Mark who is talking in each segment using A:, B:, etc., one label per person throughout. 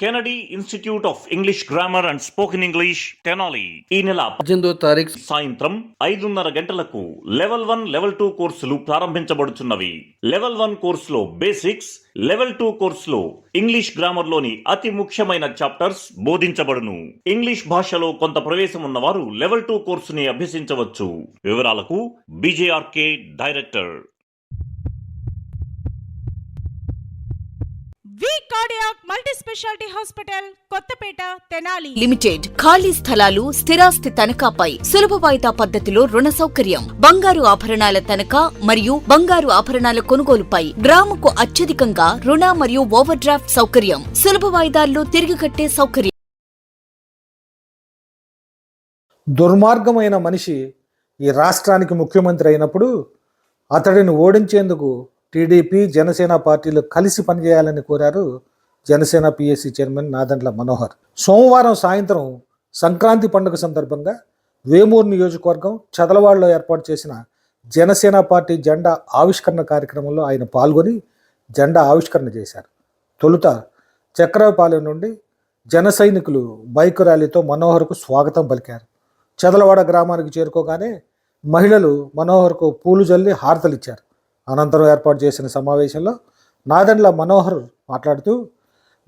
A: Kennedy institute of English grammar and spoken English Tenali ఈ నెల
B: పద్దెనిమిదో తారీఖు
A: సాయంత్రం ఐదున్నర గంటలకు లెవెల్ వన్ లెవెల్ టూ కోర్సులు ప్రారంభించబడుచున్నవి. లెవెల్ వన్ కోర్సులో బేసిక్స్ లెవెల్ టూ కోర్సులో ఇంగ్లీష్ గ్రామర్లోని అతి ముఖ్యమైన చాప్టర్స్ బోధించబడును. ఇంగ్లీష్ భాషలో కొంత ప్రవేశం ఉన్నవారు లెవెల్ టూ కోర్సుని అభ్యసించవచ్చు. వివరాలకు B J R K director.
C: V cardiac multi speciality hospital Kothapeta Tenali.
D: Limited ఖాళీ స్థలాలు స్థిరాస్తి తనఖాపై సులభ వాయిదా పద్ధతిలో రుణ సౌకర్యం. బంగారు ఆభరణాల తనఖా మరియు బంగారు ఆభరణాల కొనుగోలుపై గ్రాముకు అత్యధికంగా రుణ మరియు ఓవర్ డ్రాఫ్ట్ సౌకర్యం. సులభ వాయిదాల్లో తిరిగి కట్టే సౌకర్యం.
B: దుర్మార్గమైన మనిషి ఈ రాష్ట్రానికి ముఖ్యమంత్రి అయినప్పుడు అతడిని ఓడించేందుకు టీడీపీ జనసేన పార్టీలు కలిసి పనిచేయాలని కోరారు Janasena P S C chairman Nadendla Manohar. సోమవారం సాయంత్రం సంక్రాంతి పండుగ సందర్భంగా వేమూరు నియోజకవర్గం చదలవాడలో ఏర్పాటు చేసిన జనసేన పార్టీ జెండా ఆవిష్కరణ కార్యక్రమంలో ఆయన పాల్గొని జెండా ఆవిష్కరణ చేశారు. తొలుత చక్రపాలెం నుండి జన సైనికులు బైక్ ర్యాలీతో మనోహర్కు స్వాగతం పలికారు. చదలవాడ గ్రామానికి చేరుకోగానే మహిళలు మనోహర్కు పూలు జల్లి హారతలిచ్చారు. అనంతరం ఏర్పాటు చేసిన సమావేశంలో నాదెండ్ల మనోహర్ మాట్లాడుతూ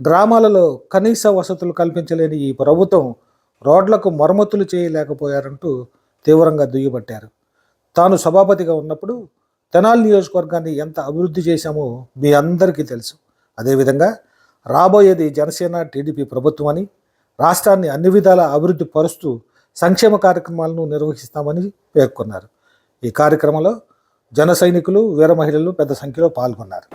B: గ్రామాలలో కనీస వసతులు కల్పించలేని ఈ ప్రభుత్వం రోడ్లకు మరమ్మతులు చేయలేకపోయారంటూ తీవ్రంగా దుయ్యబట్టారు. తాను సభాపతిగా ఉన్నప్పుడు తెనాలి నియోజకవర్గాన్ని ఎంత అభివృద్ధి చేశామో మీ అందరికీ తెలుసు. అదేవిధంగా రాబోయేది జనసేన టీడీపీ ప్రభుత్వం అని రాష్ట్రాన్ని అన్ని విధాల అభివృద్ధి పరుస్తూ సంక్షేమ కార్యక్రమాలను నిర్వహిస్తామని పేర్కొన్నారు. ఈ కార్యక్రమంలో జన సైనికులు వీర మహిళలు పెద్ద సంఖ్యలో పాల్గొన్నారు.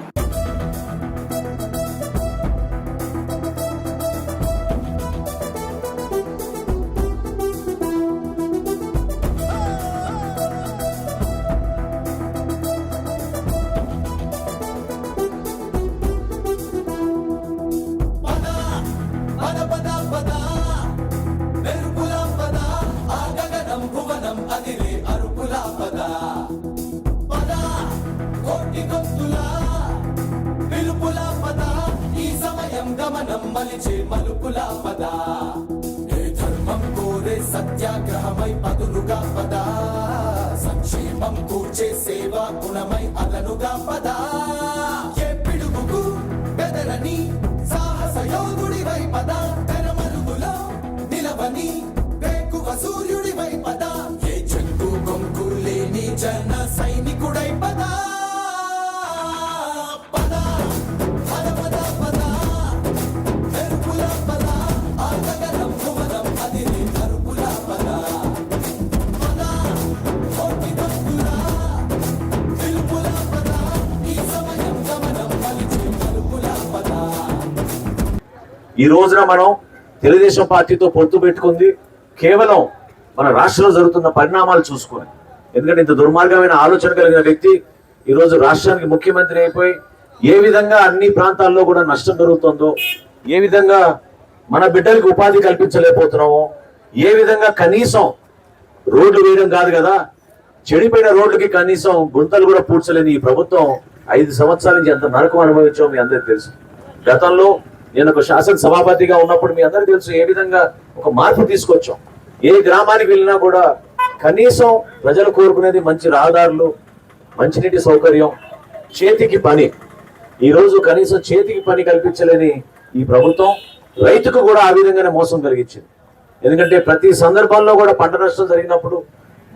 E: ధర్మం కూర్చే సేవా గుణమై అదనుగా పద. ఏ పిడుగుకు బెదరని సాహస యోధుడివై పద. తెరమరుగులో నిలవని వేకువ సూర్యుడివై పద. ఏ చెట్టు కొంకు లేని జన సైనికుడై పద పద. ఈ
F: రోజున మనం తెలుగుదేశం పార్టీతో పొత్తు పెట్టుకుంది. కేవలం మన రాష్ట్రంలో జరుగుతున్న పరిణామాలు చూసుకొని. ఎందుకంటే ఇంత దుర్మార్గమైన ఆలోచన కలిగిన వ్యక్తి ఈరోజు రాష్ట్రానికి ముఖ్యమంత్రి అయిపోయి ఏ విధంగా అన్ని ప్రాంతాల్లో కూడా నష్టం జరుగుతుందో ఏ విధంగా మన బిడ్డలకు ఉపాధి కల్పించలేకపోతున్నామో ఏ విధంగా కనీసం రోడ్లు వేయడం కాదు కదా చెడిపోయిన రోడ్లకి కనీసం గుంతలు కూడా పూడ్చలేని ఈ ప్రభుత్వం ఐదు సంవత్సరాల నుంచి ఎంత నరకం అనుభవించో మీ అందరికి తెలుసు. గతంలో నేను ఒక శాసనసభాపతిగా ఉన్నప్పుడు మీ అందరికీ తెలుసు ఏ విధంగా ఒక మార్పు తీసుకొచ్చాం. ఏ గ్రామానికి వెళ్ళినా కూడా కనీసం ప్రజలు కోరుకునేది మంచి రహదారులు మంచినీటి సౌకర్యం చేతికి పని. ఈ రోజు కనీసం చేతికి పని కల్పించలేని ఈ ప్రభుత్వం రైతుకు కూడా ఆ విధంగానే మోసం కలిగించింది. ఎందుకంటే ప్రతి సందర్భాల్లో కూడా పంట నష్టం జరిగినప్పుడు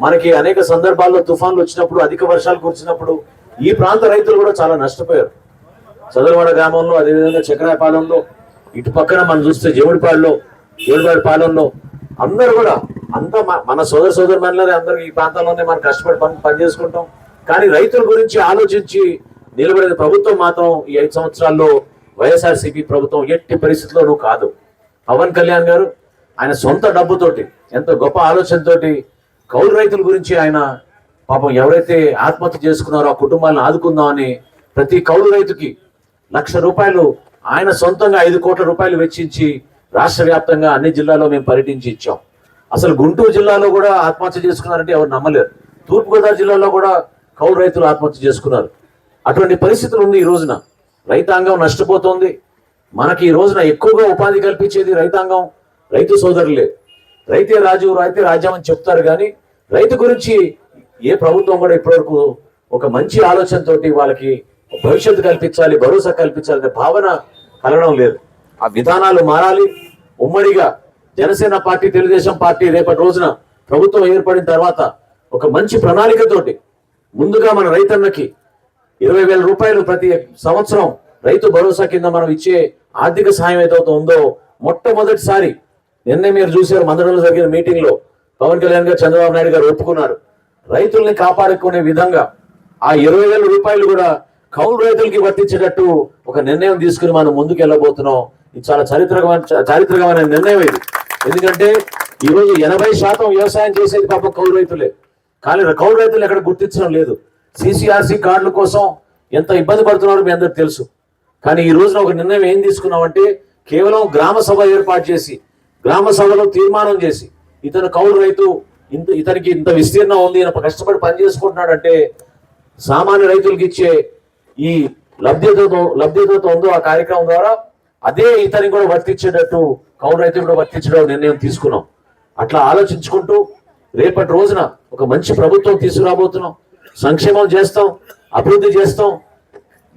F: మనకి అనేక సందర్భాల్లో తుఫాన్లు వచ్చినప్పుడు అధిక వర్షాలు కురిచినప్పుడు ఈ ప్రాంత రైతులు కూడా చాలా నష్టపోయారు. చదలవాడ గ్రామంలో అదేవిధంగా చక్రాయపాలెంలో ఇటు పక్కన మనం చూస్తే జేవుడిపాడులో జేవుడిపాడు పాలెంలో అందరూ కూడా అంత మన సోదర సోదరు మనలే అందరూ ఈ ప్రాంతాల్లోనే మనం కష్టపడి పని పని చేసుకుంటాం. కానీ రైతుల గురించి ఆలోచించి నిలబడిన ప్రభుత్వం మాత్రం ఈ ఐదు సంవత్సరాల్లో వైఎస్ఆర్సీపీ ప్రభుత్వం ఎట్టి పరిస్థితుల్లోనూ కాదు. పవన్ కళ్యాణ్ గారు ఆయన సొంత డబ్బుతోటి ఎంతో గొప్ప ఆలోచనతోటి కౌలు రైతుల గురించి ఆయన పాపం ఎవరైతే ఆత్మహత్య చేసుకున్నారో ఆ కుటుంబాలను ఆదుకుందామని ప్రతి కౌలు రైతుకి లక్ష రూపాయలు ఆయన సొంతంగా ఐదు కోట్ల రూపాయలు వెచ్చించి రాష్ట్ర వ్యాప్తంగా అన్ని జిల్లాల్లో మేము పర్యటించి ఇచ్చాం. అసలు గుంటూరు జిల్లాలో కూడా ఆత్మహత్య చేసుకున్నారంటే ఎవరు నమ్మలేరు. తూర్పుగోదావరి జిల్లాలో కూడా కౌలు రైతులు ఆత్మహత్య చేసుకున్నారు. అటువంటి పరిస్థితులు ఉంది ఈ రోజున. రైతాంగం నష్టపోతోంది. మనకి ఈ రోజున ఎక్కువగా ఉపాధి కల్పించేది రైతాంగం రైతు సోదరులే. రైతే రాజు రైతే రాజ్యం అని చెప్తారు కానీ రైతు గురించి ఏ ప్రభుత్వం కూడా ఇప్పటివరకు ఒక మంచి ఆలోచనతోటి వాళ్ళకి భవిష్యత్తు కల్పించాలి భరోసా కల్పించాలనే భావన కలగడం లేదు. ఆ విధానాలు మారాలి. ఉమ్మడిగా జనసేన పార్టీ తెలుగుదేశం పార్టీ రేపటి రోజున ప్రభుత్వం ఏర్పడిన తర్వాత ఒక మంచి ప్రణాళికతోటి ముందుగా మన రైతన్నకి ఇరవై వేల రూపాయలు ప్రతి సంవత్సరం రైతు భరోసా కింద మనం ఇచ్చే ఆర్థిక సహాయం ఏదైతే ఉందో మొట్టమొదటిసారి నిన్నే మీరు చూశారు మందడంలో జరిగిన మీటింగ్లో పవన్ కళ్యాణ్ గారు చంద్రబాబు నాయుడు గారు ఒప్పుకున్నారు. రైతుల్ని కాపాడుకునే విధంగా ఆ ఇరవై వేల రూపాయలు కూడా కౌలు రైతులకి వర్తించేటట్టు ఒక నిర్ణయం తీసుకుని మనం ముందుకు వెళ్ళబోతున్నాం. ఇది చాలా చారిత్రకమైన చారిత్రకమైన నిర్ణయం ఇది. ఎందుకంటే ఈరోజు ఎనభై శాతం వ్యవసాయం చేసేది పాప కౌలు రైతులే. కానీ కౌలు రైతులు ఎక్కడ గుర్తించడం లేదు. సిసిఆర్సి కార్డుల కోసం ఎంత ఇబ్బంది పడుతున్నారో మీ అందరికి తెలుసు. కానీ ఈ రోజున ఒక నిర్ణయం ఏం తీసుకున్నామంటే కేవలం గ్రామ సభ ఏర్పాటు చేసి గ్రామ సభలో తీర్మానం చేసి ఇతను కౌలు రైతు ఇంత ఇతనికి ఇంత విస్తీర్ణం ఉంది ఈయన కష్టపడి పని చేసుకుంటున్నాడంటే సామాన్య రైతులకు ఇచ్చే ఈ లబ్ధితో లబ్ధితో ఉందో ఆ కార్యక్రమం ద్వారా అదే ఇతనికి కూడా వర్తించేటట్టు కౌలు రైతు కూడా వర్తించడం నిర్ణయం తీసుకున్నాం. అట్లా ఆలోచించుకుంటూ రేపటి రోజున ఒక మంచి ప్రభుత్వం తీసుకురాబోతున్నాం. సంక్షేమం చేస్తాం అభివృద్ధి చేస్తాం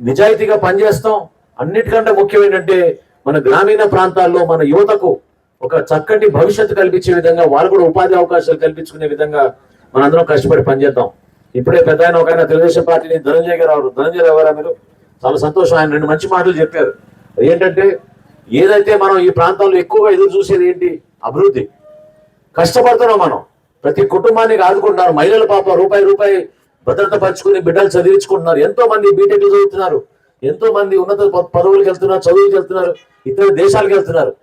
F: నిజాయితీగా పనిచేస్తాం. అన్నిటికంటే ముఖ్యం ఏంటంటే మన గ్రామీణ ప్రాంతాల్లో మన యువతకు ఒక చక్కటి భవిష్యత్తు కల్పించే విధంగా వాళ్ళు కూడా ఉపాధి అవకాశాలు కల్పించుకునే విధంగా మనందరం కష్టపడి పనిచేద్దాం. ఇప్పుడే పెద్ద ఆయన ఒక ఆయన తెలుగుదేశం పార్టీని ధనంజయ్ గారు అవరు ధనంజయ్ ఎవరా మీరు? చాలా సంతోషం. ఆయన రెండు మంచి మాటలు చెప్పారు. ఏంటంటే ఏదైతే మనం ఈ ప్రాంతంలో ఎక్కువగా ఎదురు చూసేది ఏంటి? అభివృద్ధి. కష్టపడుతున్నాం మనం. ప్రతి కుటుంబానికి ఆదుకుంటున్నారు. మహిళల పాప రూపాయి రూపాయి భద్రత పరుచుకుని బిడ్డలు చదివించుకుంటున్నారు. ఎంతో మంది బీటెక్ చదువుతున్నారు. ఎంతో మంది ఉన్నత పదవులకు వెళ్తున్నారు చదువులకు వెళ్తున్నారు ఇతర దేశాలకు వెళ్తున్నారు.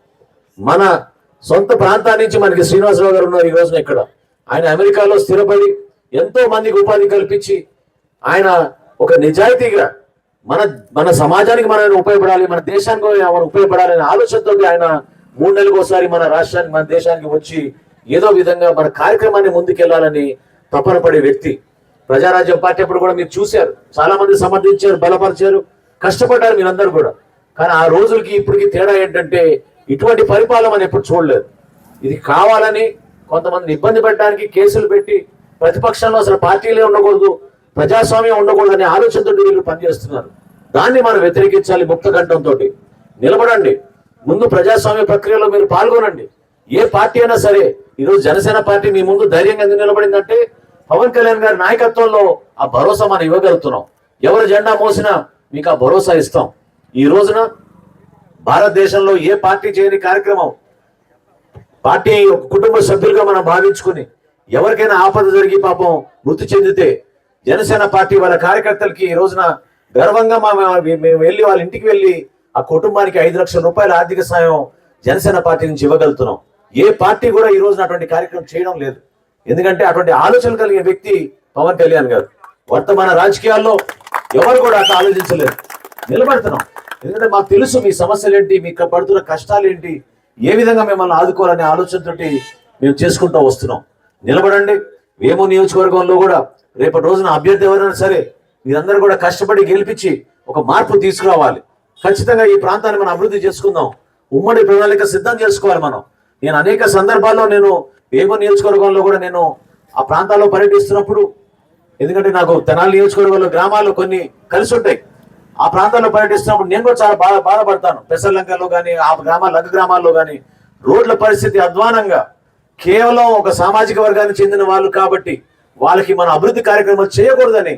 F: మన సొంత ప్రాంతానికి మనకి శ్రీనివాసరావు గారు ఉన్నారు ఈ రోజున ఇక్కడ. ఆయన అమెరికాలో స్థిరపడి ఎంతో మందికి ఉపాధి కల్పించి ఆయన ఒక నిజాయితీగా మన మన సమాజానికి మనం ఉపయోగపడాలి మన దేశానికి మనం ఉపయోగపడాలి అనే ఆలోచనతో ఆయన మూడు నెలలకు ఒకసారి మన రాష్ట్రానికి మన దేశానికి వచ్చి ఏదో విధంగా మన కార్యక్రమాన్ని ముందుకెళ్ళాలని తపన పడే వ్యక్తి. ప్రజారాజ్యం పార్టీ అప్పుడు కూడా మీరు చూశారు. చాలా మంది సమర్థించారు బలపరిచారు కష్టపడ్డారు మీరందరూ కూడా. కానీ ఆ రోజులకి ఇప్పటికి తేడా ఏంటంటే ఇటువంటి పరిపాలన ఎప్పుడు చూడలేదు. ఇది కావాలని కొంతమంది ఇబ్బంది పెట్టడానికి కేసులు పెట్టి ప్రతిపక్షంలో అసలు పార్టీలే ఉండకూడదు ప్రజాస్వామ్యం ఉండకూడదు అనే ఆలోచనతో వీళ్ళు పనిచేస్తున్నారు. దాన్ని మనం వ్యతిరేకించాలి ముక్త గంటంతో నిలబడండి. ముందు ప్రజాస్వామ్య ప్రక్రియలో మీరు పాల్గొనండి. ఏ పార్టీ అయినా సరే ఈరోజు జనసేన పార్టీ మీ ముందు ధైర్యంగా ఎందుకు నిలబడిందంటే పవన్ కళ్యాణ్ గారి నాయకత్వంలో ఆ భరోసా మనం ఇవ్వగలుగుతున్నాం. ఎవరు జెండా మోసినా మీకు ఆ భరోసా ఇస్తాం. ఈ రోజున భారతదేశంలో ఏ పార్టీ చేయని కార్యక్రమం పార్టీ ఒక కుటుంబ సభ్యులుగా మనం భావించుకుని ఎవరికైనా ఆపద జరిగి పాపం మృతి చెందితే జనసేన పార్టీ వాళ్ళ కార్యకర్తలకి ఈ రోజున గర్వంగా మా మేము వెళ్ళి వాళ్ళ ఇంటికి వెళ్ళి ఆ కుటుంబానికి ఐదు లక్షల రూపాయల ఆర్థిక సాయం జనసేన పార్టీ నుంచి ఇవ్వగలుగుతున్నాం. ఏ పార్టీ కూడా ఈ రోజున అటువంటి కార్యక్రమం చేయడం లేదు. ఎందుకంటే అటువంటి ఆలోచన కలిగిన వ్యక్తి పవన్ కళ్యాణ్ గారు. వర్తమాన రాజకీయాల్లో ఎవరు కూడా అట్లా ఆలోచించలేదు. నిలబడుతున్నాం. ఎందుకంటే మాకు తెలుసు మీ సమస్యలు ఏంటి మీకు పడుతున్న కష్టాలు ఏంటి ఏ విధంగా మిమ్మల్ని ఆదుకోవాలనే ఆలోచనతోటి మేము చేసుకుంటూ వస్తున్నాం. నిలబడండి. వేమో నియోజకవర్గంలో కూడా రేపటి రోజున అభ్యర్థి ఎవరైనా సరే మీరందరూ కూడా కష్టపడి గెలిపించి ఒక మార్పు తీసుకురావాలి. ఖచ్చితంగా ఈ ప్రాంతాన్ని మనం అభివృద్ధి చేసుకుందాం. ఉమ్మడి ప్రణాళిక సిద్ధం చేసుకోవాలి మనం. నేను అనేక సందర్భాల్లో నేను వేము నియోజకవర్గంలో కూడా నేను ఆ ప్రాంతాల్లో పర్యటిస్తున్నప్పుడు ఎందుకంటే నాకు తెనాలి నియోజకవర్గంలో గ్రామాలు కొన్ని కలిసి ఉంటాయి. ఆ ప్రాంతాల్లో పర్యటిస్తున్నప్పుడు నేను కూడా చాలా బాధ బాధపడతాను. పెసర్లంకలో కానీ ఆ గ్రామాల లగ్గ గ్రామాల్లో కానీ రోడ్ల పరిస్థితి అధ్వానంగా కేవలం ఒక సామాజిక వర్గానికి చెందిన వాళ్ళు కాబట్టి వాళ్ళకి మన అభివృద్ధి కార్యక్రమాలు చేయకూడదని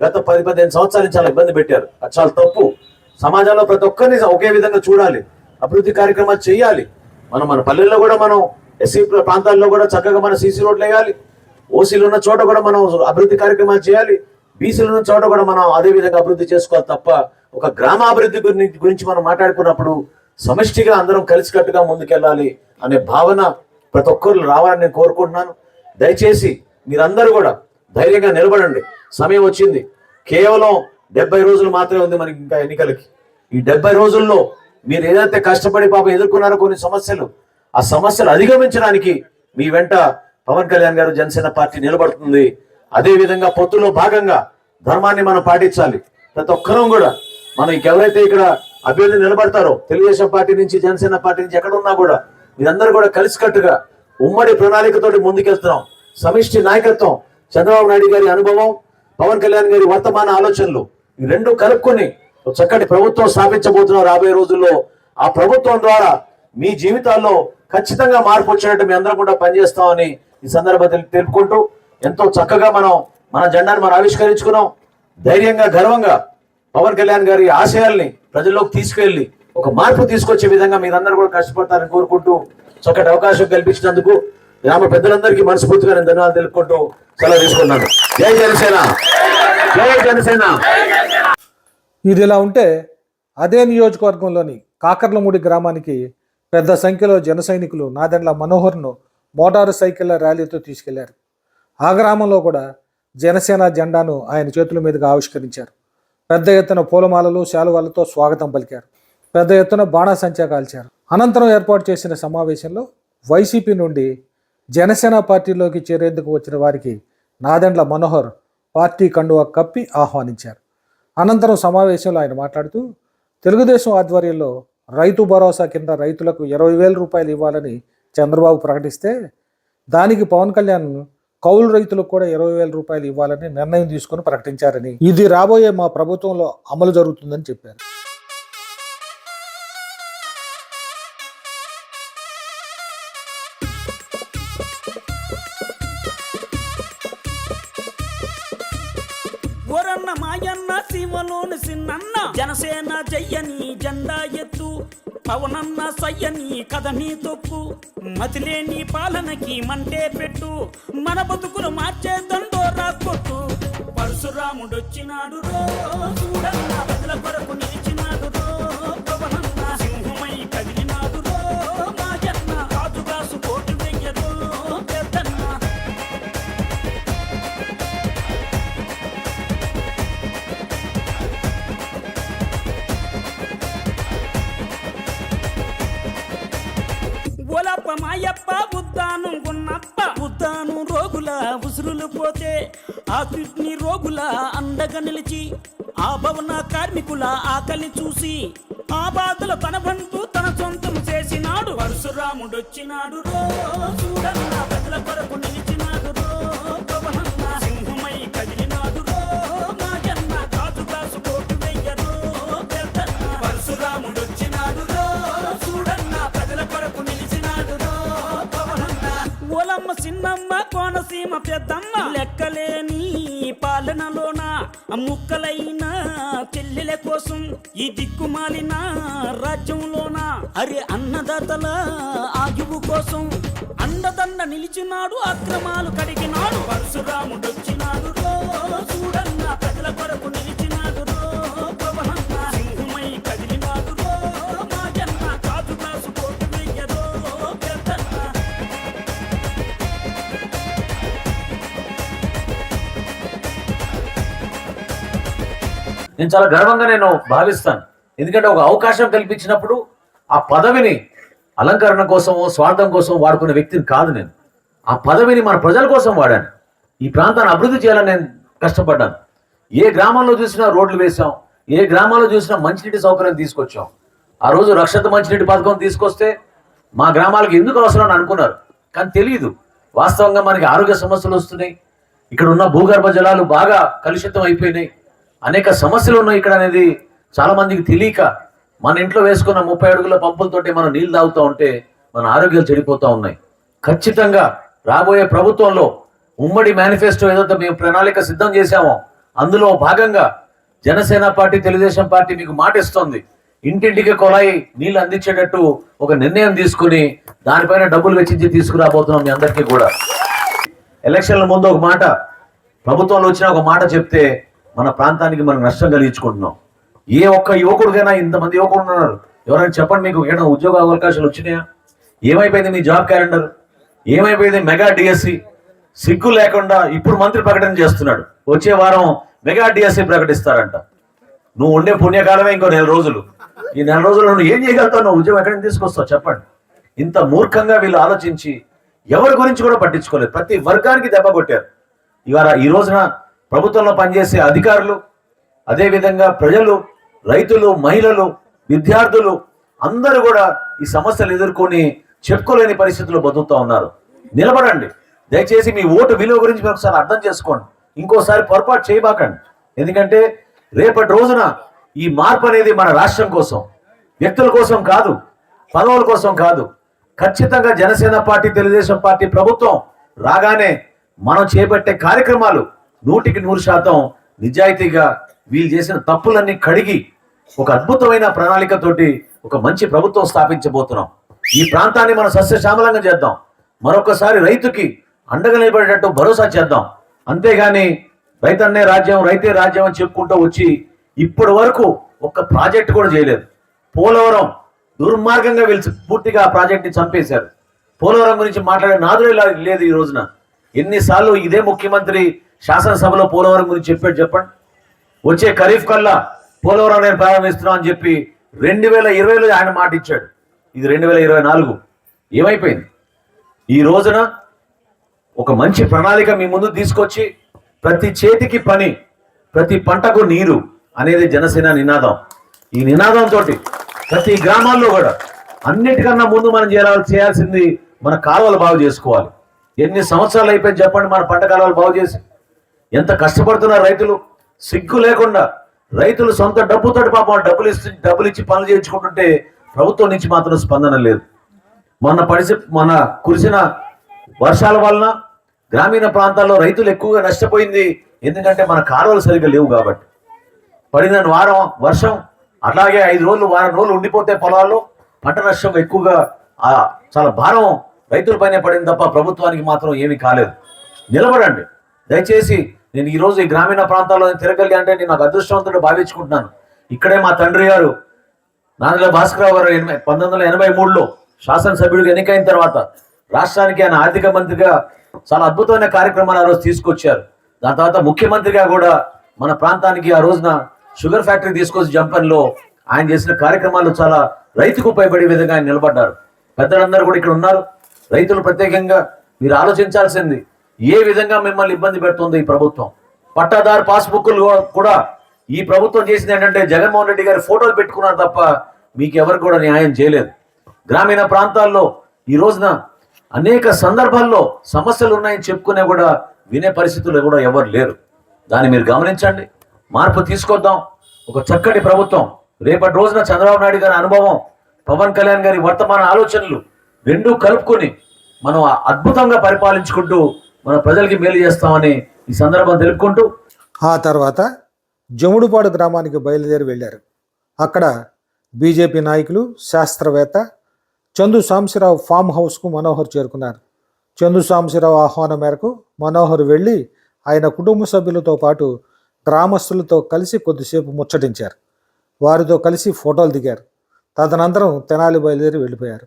F: గత పది పదిహేను సంవత్సరాల నుంచి చాలా ఇబ్బంది పెట్టారు. అది చాలా తప్పు. సమాజంలో ప్రతి ఒక్కరిని ఒకే విధంగా చూడాలి. అభివృద్ధి కార్యక్రమాలు చేయాలి. మనం మన పల్లెల్లో కూడా మనం ఎస్సీ ప్రాంతాల్లో కూడా చక్కగా మన సీసీ రోడ్లు వేయాలి. ఓసీలు ఉన్న చోట కూడా మనం అభివృద్ధి కార్యక్రమాలు చేయాలి. బీసీలు ఉన్న చోట కూడా మనం అదే విధంగా అభివృద్ధి చేసుకోవాలి తప్ప ఒక గ్రామాభివృద్ధి గురించి గురించి మనం మాట్లాడుకున్నప్పుడు సమష్టిగా అందరం కలిసికట్టుగా ముందుకెళ్ళాలి అనే భావన ప్రతి ఒక్కరు రావాలని నేను కోరుకుంటున్నాను. దయచేసి మీరందరూ కూడా ధైర్యంగా నిలబడండి. సమయం వచ్చింది. కేవలం డెబ్బై రోజులు మాత్రమే ఉంది మనకి ఇంకా ఎన్నికలకి. ఈ డెబ్బై రోజుల్లో మీరు ఏదైతే కష్టపడి పాపం ఎదుర్కొన్నారో కొన్ని సమస్యలు ఆ సమస్యలు అధిగమించడానికి మీ వెంట పవన్ కళ్యాణ్ గారు జనసేన పార్టీ నిలబడుతుంది. అదే విధంగా పొత్తులో భాగంగా ధర్మాన్ని మనం పాటించాలి. ప్రతి ఒక్కరూ కూడా మనం ఎవరైతే ఇక్కడ అభ్యర్థి నిలబడతారో తెలుగుదేశం పార్టీ నుంచి జనసేన పార్టీ నుంచి ఎక్కడ ఉన్నా కూడా మీరందరూ కూడా కలిసికట్టుగా ఉమ్మడి ప్రణాళికతోటి ముందుకెళ్తున్నాం. సమిష్టి నాయకత్వం చంద్రబాబు నాయుడు గారి అనుభవం పవన్ కళ్యాణ్ గారి వర్తమాన ఆలోచనలు ఈ రెండు కలుపుకొని ఒక చక్కటి ప్రభుత్వం స్థాపించబోతున్నాం రాబోయే రోజుల్లో ఆ ప్రభుత్వం ద్వారా మీ జీవితాల్లో ఖచ్చితంగా మార్పు వచ్చినట్టు మీ అందరం కూడా పనిచేస్తామని ఈ సందర్భంగా తెలుపుకుంటూ ఎంతో చక్కగా మనం మన జెండాను మనం ఆవిష్కరించుకున్నాం. ధైర్యంగా గర్వంగా పవన్ కళ్యాణ్ గారి ఆశయాల్ని ప్రజల్లోకి తీసుకెళ్ళి ఒక మార్పు తీసుకొచ్చే విధంగా మీరందరూ కూడా కష్టపడతారని కోరుకుంటూ చక్కటి అవకాశం కల్పించినందుకు గ్రామ పెద్దలందరికీ మనస్ఫూర్తిగా నేను ధన్యవాదాలు తెలుపుకుంటూ సెలవు తీసుకున్నాను జై జనసేన! జై జనసేన!
B: ఇది ఇలా ఉంటే అదే నియోజకవర్గంలోని కాకర్లమూడి గ్రామానికి పెద్ద సంఖ్యలో జన సైనికులు నాదెండ్ల మనోహర్ను మోటారు సైకిళ్ళ ర్యాలీతో తీసుకెళ్ళారు. ఆ గ్రామంలో కూడా జనసేన జెండాను ఆయన చేతుల మీదుగా ఆవిష్కరించారు. పెద్ద ఎత్తున పూలమాలలు శాలువాలతో స్వాగతం పలికారు. పెద్ద ఎత్తున బాణాసంచా కాల్చారు. అనంతరం ఏర్పాటు చేసిన సమావేశంలో వైసీపీ నుండి జనసేన పార్టీలోకి చేరేందుకు వచ్చిన వారికి నాదెండ్ల మనోహర్ పార్టీ కండువా కప్పి ఆహ్వానించారు. అనంతరం సమావేశంలో ఆయన మాట్లాడుతూ తెలుగుదేశం ఆధ్వర్యంలో రైతు భరోసా కింద రైతులకు ఇరవై వేల రూపాయలు ఇవ్వాలని చంద్రబాబు ప్రకటిస్తే దానికి పవన్ కళ్యాణ్ కౌలు రైతులకు కూడా ఇరవై వేల రూపాయలు ఇవ్వాలని నిర్ణయం తీసుకుని ప్రకటించారని. ఇది రాబోయే మా ప్రభుత్వంలో అమలు జరుగుతుందని చెప్పారు.
G: పవనన్న సయ్యని కథని తొక్కు. మతిలేని పాలనకి మంటే పెట్టు. మన బతుకులు మార్చే దండో కొట్టు పరశురాముడొచ్చినాడు రో. చూడన్న ప్రజల కొరకు నిలిచిన ఆ కిడ్నీ రోగుల అండగా నిలిచి ఆ భవన కార్మికుల ఆకలి చూసి ఆ బాధల తన బంధు తన సొంతం చేసినాడు. పరశురాముడొచ్చినాడు రో చూడన్న ప్రజల కొరకు నిలిచినాడు రో పవనన్న సింహమై కదిలినాడు రో మాయన్న కాజు కాసు కోటు వెయ్యరు పెద్దన్న పరశురాముడొచ్చినాడు రో చూడన్న ప్రజల కొరకు నిలిచినాడు రో ఓలమ్మ చిన్నమ్మ కోనసీమ పెద్దమ్మ పాలనలోన ముక్కలైన చెల్లెల కోసం ఈ దిక్కుమాలిన రాజ్యంలోన అరే అన్నదాతల ఆయువు కోసం అండదండ నిలిచినాడు అక్రమాలు కడిగినాడు పరశురాముడు.
F: నేను చాలా గర్వంగా నేను భావిస్తాను. ఎందుకంటే ఒక అవకాశం కల్పించినప్పుడు ఆ పదవిని అలంకరణ కోసం స్వార్థం కోసం వాడుకునే వ్యక్తిని కాదు నేను. ఆ పదవిని మన ప్రజల కోసం వాడాను. ఈ ప్రాంతాన్ని అభివృద్ధి చేయాలని నేను కష్టపడ్డాను. ఏ గ్రామంలో చూసినా రోడ్లు వేసాం ఏ గ్రామంలో చూసినా మంచినీటి సౌకర్యం తీసుకొచ్చాం. ఆ రోజు రక్షత మంచినీటి పథకం తీసుకొస్తే మా గ్రామాలకు ఎందుకు అవసరం అని అనుకున్నారు. కానీ తెలియదు వాస్తవంగా మనకి ఆరోగ్య సమస్యలు వస్తున్నాయి. ఇక్కడ ఉన్న భూగర్భ జలాలు బాగా కలుషితం అయిపోయినాయి. అనేక సమస్యలు ఉన్నాయి ఇక్కడ అనేది చాలా మందికి తెలియక మన ఇంట్లో వేసుకున్న ముప్పై అడుగుల పంపులతోటి మనం నీళ్ళు తాగుతూ ఉంటే మన ఆరోగ్యాలు చెడిపోతూ ఉన్నాయి. ఖచ్చితంగా రాబోయే ప్రభుత్వంలో ఉమ్మడి మేనిఫెస్టో ఏదైతే మేము ప్రణాళిక సిద్ధం చేశామో అందులో భాగంగా జనసేన పార్టీ తెలుగుదేశం పార్టీ మీకు మాట ఇస్తుంది. ఇంటింటికి కొలాయి నీళ్ళు అందించేటట్టు ఒక నిర్ణయం తీసుకుని దానిపైన డబ్బులు వెచ్చించి తీసుకురాబోతున్నాం మీ అందరికీ కూడా. ఎలక్షన్ల ముందు ఒక మాట ప్రభుత్వంలో వచ్చిన ఒక మాట చెప్తే మన ప్రాంతానికి మనం నష్టం కలిగించుకుంటున్నాం. ఏ ఒక్క యువకుడికైనా ఇంతమంది యువకుడు ఉన్నారు. ఎవరైనా చెప్పండి మీకు ఏమైనా ఉద్యోగ అవకాశాలు వచ్చినాయా? ఏమైపోయింది మీ జాబ్ క్యాలెండర్? ఏమైపోయింది మెగా డిఎస్సి? సిగ్గు లేకుండా ఇప్పుడు మంత్రి ప్రకటన చేస్తున్నాడు. వచ్చే వారం మెగా డిఎస్సి ప్రకటిస్తారంట. నువ్వు ఉండే పుణ్యకాలమే ఇంకో నెల రోజులు. ఈ నెల రోజులు నువ్వు ఏం చేయగలుగుతావు? నువ్వు ఉద్యోగం ఎక్కడికి తీసుకొస్తావు? చెప్పండి. ఇంత మూర్ఖంగా వీళ్ళు ఆలోచించి ఎవరి గురించి కూడా పట్టించుకోలేదు. ప్రతి వర్గానికి దెబ్బ కొట్టారు. ఇవాళ ఈ రోజున ప్రభుత్వంలో పనిచేసే అధికారులు అదేవిధంగా ప్రజలు రైతులు మహిళలు విద్యార్థులు అందరూ కూడా ఈ సమస్యలు ఎదుర్కొని చెప్పుకోలేని పరిస్థితుల్లో బతుకుతూ ఉన్నారు. నిలబడండి. దయచేసి మీ ఓటు విలువ గురించి మీరు ఒకసారి అర్థం చేసుకోండి. ఇంకోసారి పొరపాటు చేయబాకండి. ఎందుకంటే రేపటి రోజున ఈ మార్పు అనేది మన రాష్ట్రం కోసం వ్యక్తుల కోసం కాదు పదవుల కోసం కాదు. ఖచ్చితంగా జనసేన పార్టీ తెలుగుదేశం పార్టీ ప్రభుత్వం రాగానే మనం చేపట్టే కార్యక్రమాలు నూటికి నూరు శాతం నిజాయితీగా వీళ్ళు చేసిన తప్పులన్నీ కడిగి ఒక అద్భుతమైన ప్రణాళికతోటి ఒక మంచి ప్రభుత్వం స్థాపించబోతున్నాం. ఈ ప్రాంతాన్ని మనం సస్యశ్యామలంగా చేద్దాం. మరొకసారి రైతుకి అండగా నిలబడేటట్టు భరోసా చేద్దాం. అంతేగాని రైతన్నే రాజ్యం రైతే రాజ్యం అని చెప్పుకుంటూ వచ్చి ఇప్పటి వరకు ఒక్క ప్రాజెక్ట్ కూడా చేయలేదు. పోలవరం దుర్మార్గంగా వీళ్ళు పూర్తిగా ఆ ప్రాజెక్ట్ని చంపేశారు. పోలవరం గురించి మాట్లాడే నాదుడే లేదు ఈ రోజున. ఎన్నిసార్లు ఇదే ముఖ్యమంత్రి శాసనసభలో పోలవరం గురించి చెప్పాడు చెప్పండి. వచ్చే ఖరీఫ్ కల్లా పోలవరం నేను ప్రారంభిస్తున్నా అని చెప్పి రెండు వేల ఇరవైలో ఆయన మాట ఇచ్చాడు. ఇది రెండు వేల ఇరవై నాలుగు. ఏమైపోయింది? ఈ రోజున ఒక మంచి ప్రణాళిక మీ ముందు తీసుకొచ్చి ప్రతి చేతికి పని ప్రతి పంటకు నీరు అనేది జనసేన నినాదం. ఈ నినాదంతో ప్రతి గ్రామాల్లో కూడా అన్నిటికన్నా ముందు మనం చేయాలి చేయాల్సింది మన కాలువలు బాగు చేసుకోవాలి. ఎన్ని సంవత్సరాలు అయిపోయింది చెప్పండి మన పంట కాలువలు బాగు చేసి? ఎంత కష్టపడుతున్నారు రైతులు? సిగ్గు లేకుండా రైతులు సొంత డబ్బుతో పాపం డబ్బులు ఇచ్చి డబ్బులు ఇచ్చి పనులు చేయించుకుంటుంటే ప్రభుత్వం నుంచి మాత్రం స్పందన లేదు. మొన్న పడిసి మన కురిసిన వర్షాల వలన గ్రామీణ ప్రాంతాల్లో రైతులు ఎక్కువగా నష్టపోయింది. ఎందుకంటే మన కాలువలు సరిగ్గా లేవు కాబట్టి. పడిన వారం వర్షం అలాగే ఐదు రోజులు వారం రోజులు ఉండిపోతే పొలాల్లో పంట నష్టం ఎక్కువగా చాలా భారం రైతులపైనే పడింది తప్ప ప్రభుత్వానికి మాత్రం ఏమీ కాలేదు. నిలబడండి. దయచేసి నేను ఈరోజు ఈ గ్రామీణ ప్రాంతాల్లో తిరగలిగా అంటే నేను నాకు అదృష్టవంతుడు భావించుకుంటున్నాను. ఇక్కడే మా తండ్రి గారు నాందల భాస్కరరావు గారు ఎనభై పంతొమ్మిది వందల ఎనభై మూడులో శాసనసభ్యుడిగా ఎన్నికైన తర్వాత రాష్ట్రానికి ఆయన ఆర్థిక మంత్రిగా చాలా అద్భుతమైన కార్యక్రమాలు ఆ రోజు తీసుకొచ్చారు. దాని తర్వాత ముఖ్యమంత్రిగా కూడా మన ప్రాంతానికి ఆ రోజున షుగర్ ఫ్యాక్టరీ తీసుకొచ్చి జంపన్లో ఆయన చేసిన కార్యక్రమాలు చాలా రైతుకు ఉపయోగపడే విధంగా ఆయన నిలబడ్డారు. పెద్దలందరూ కూడా ఇక్కడ ఉన్నారు. రైతులు ప్రత్యేకంగా మీరు ఆలోచించాల్సింది ఏ విధంగా మిమ్మల్ని ఇబ్బంది పెడుతుంది ఈ ప్రభుత్వం? పట్టాదారు పాస్బుక్లు కూడా ఈ ప్రభుత్వం చేసింది ఏంటంటే జగన్మోహన్ రెడ్డి గారి ఫోటోలు పెట్టుకున్నారు తప్ప మీకు ఎవరు కూడా న్యాయం చేయలేదు. గ్రామీణ ప్రాంతాల్లో ఈ రోజున అనేక సందర్భాల్లో సమస్యలు ఉన్నాయని చెప్పుకునే కూడా వినే పరిస్థితులు కూడా ఎవరు లేరు. దాన్ని మీరు గమనించండి. మార్పు తీసుకొద్దాం. ఒక చక్కటి ప్రభుత్వం. రేపటి రోజున చంద్రబాబు నాయుడు గారి అనుభవం పవన్ కళ్యాణ్ గారి వర్తమాన ఆలోచనలు రెండూ కలుపుకొని మనం అద్భుతంగా పరిపాలించుకుంటూ మన ప్రజలకి మేలు చేస్తామని ఈ సందర్భం తెలుపుకుంటూ
B: ఆ తర్వాత జముడుపాడు గ్రామానికి బయలుదేరి వెళ్ళారు. అక్కడ బీజేపీ నాయకులు శాస్త్రవేత్త చందు సాంశీరావు ఫామ్ హౌస్కు మనోహర్ చేరుకున్నారు. చందు సాంశీరావు ఆహ్వానం మేరకు మనోహర్ వెళ్ళి ఆయన కుటుంబ సభ్యులతో పాటు గ్రామస్తులతో కలిసి కొద్దిసేపు ముచ్చటించారు. వారితో కలిసి ఫోటోలు దిగారు. తదనంతరం తెనాలి బయలుదేరి వెళ్ళిపోయారు.